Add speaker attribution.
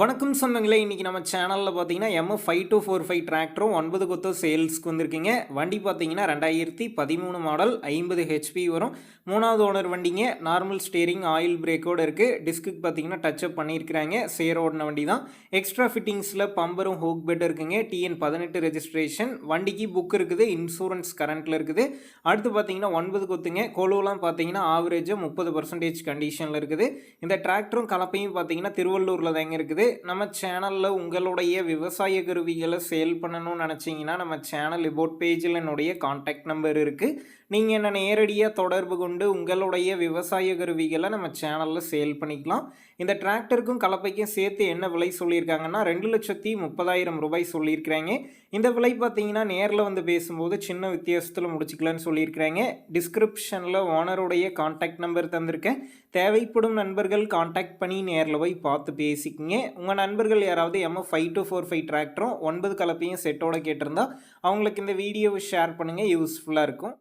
Speaker 1: வணக்கம் சொந்தங்களே இன்றைக்கி நம்ம சேனலில் பார்த்தீங்கன்னா MF five two four five டிராக்டரும் ஒன்பது கொத்தோ சேல்ஸ்க்கு வந்திருக்கீங்க. வண்டி பார்த்தீங்கன்னா ரெண்டாயிரத்தி பதிமூணு மாடல் ஐம்பது ஹெச்பி வரும். மூணாவது ஓனர் வண்டிங்க நார்மல் ஸ்டேரிங் ஆயில் பிரேக்கோடு இருக்குது டிஸ்க்குக்கு பார்த்தீங்கன்னா டச்சப் பண்ணியிருக்கிறாங்க. சேர் ஓடின வண்டி தான் எக்ஸ்ட்ரா ஃபிட்டிங்ஸில் பம்பரும் ஹோக் பெட் இருக்குங்க. டிஎன் பதினெட்டு ரெஜிஸ்ட்ரேஷன் வண்டிக்கு புக் இருக்குது இன்சூரன்ஸ் கரண்ட்டில் இருக்குது. அடுத்து பார்த்தீங்கன்னா ஒன்பது கொத்துங்க. கொலுவெலாம் பார்த்தீங்கன்னா ஆவரேஜாக முப்பது பர்சன்டேஜ் கண்டிஷனில் இருக்குது. இந்த டிராக்டரும் கலப்பையும் பார்த்தீங்கன்னா திருவள்ளூரில் தாங்க இருக்குது. நம்ம சேனலில் உங்களுடைய விவசாய கருவிகளை சேல் பண்ணணும்னு நினச்சிங்கன்னா நம்ம சேனல் இபோட் பேஜில் என்னுடைய காண்டாக்ட் நம்பர் இருக்குது நீங்கள் என்ன நேரடியாக தொடர்பு கொண்டு உங்களுடைய விவசாய கருவிகளை நம்ம சேனலில் சேல் பண்ணிக்கலாம். இந்த டிராக்டருக்கும் கலப்பைக்கும் சேர்த்து என்ன விலை சொல்லியிருக்காங்கன்னா ரெண்டு லட்சத்தி முப்பதாயிரம் ரூபாய் சொல்லியிருக்கிறாங்க. இந்த விலை பார்த்தீங்கன்னா நேரில் வந்து பேசும்போது சின்ன வித்தியாசத்தில் முடிச்சுக்கலான்னு சொல்லியிருக்கிறாங்க. டிஸ்கிரிப்ஷனில் ஓனருடைய காண்டாக்ட் நம்பர் தந்திருக்கேன். தேவைப்படும் நண்பர்கள் காண்டாக்ட் பண்ணி நேரில் போய் பார்த்து பேசிக்கிங்க. உங்கள் நண்பர்கள் யாராவது MF five two four five டிராக்டரும் ஒன்பது கலப்பையும் செட்டோட கேட்டிருந்தா அவங்களுக்கு இந்த வீடியோவை ஷேர் பண்ணுங்கள் யூஸ்ஃபுல்லாக இருக்கும்.